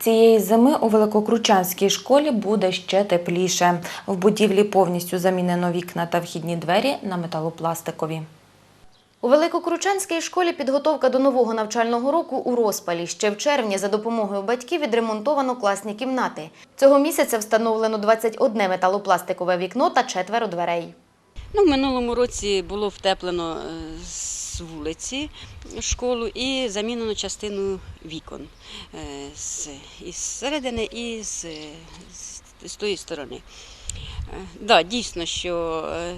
Цієї зими у Великокручанській школі буде ще тепліше. В будівлі повністю замінено вікна та вхідні двері на металопластикові. У Великокручанській школі підготовка до нового навчального року у розпалі. Ще в червні за допомогою батьків відремонтовано класні кімнати. Цього місяця встановлено 21 металопластикове вікно та четверо дверей. Ну, в минулому році було втеплено е, з вулиці школу і замінено частину вікон е, з, із середини і з, з, з тої сторони. Е, Да, дійсно, що е,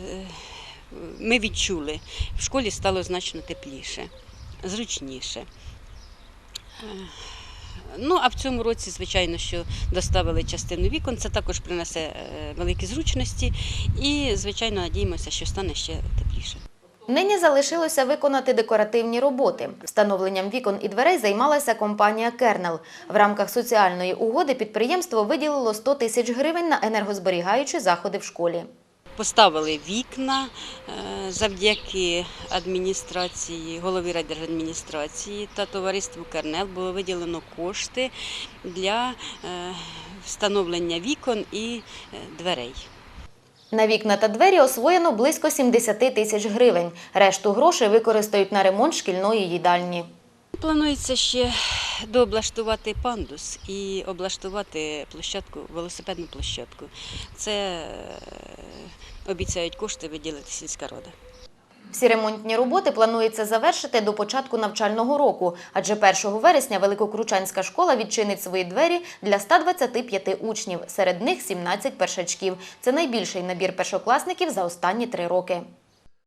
ми відчули, в школі стало значно тепліше, зручніше. Ну, а в цьому році, звичайно, що доставили частину вікон, це також принесе великі зручності і, звичайно, надіємося, що стане ще тепліше. Нині залишилося виконати декоративні роботи. Встановленням вікон і дверей займалася компанія Кернел. В рамках соціальної угоди підприємство виділило 100 тисяч гривень на енергозберігаючі заходи в школі. Поставили вікна е, завдяки адміністрації, голові райдержадміністрації та товариству Кернел було виділено кошти для е, встановлення вікон і е, дверей. На вікна та двері освоєно близько 70 тисяч гривень. Решту грошей використають на ремонт шкільної їдальні. Планується ще дооблаштувати пандус і облаштувати площадку, велосипедну площадку. Це е, обіцяють кошти виділити сільська рада. Всі ремонтні роботи планується завершити до початку навчального року, адже 1 вересня Великокручанська школа відчинить свої двері для 125 учнів, серед них 17 першачків. Це найбільший набір першокласників за останні три роки.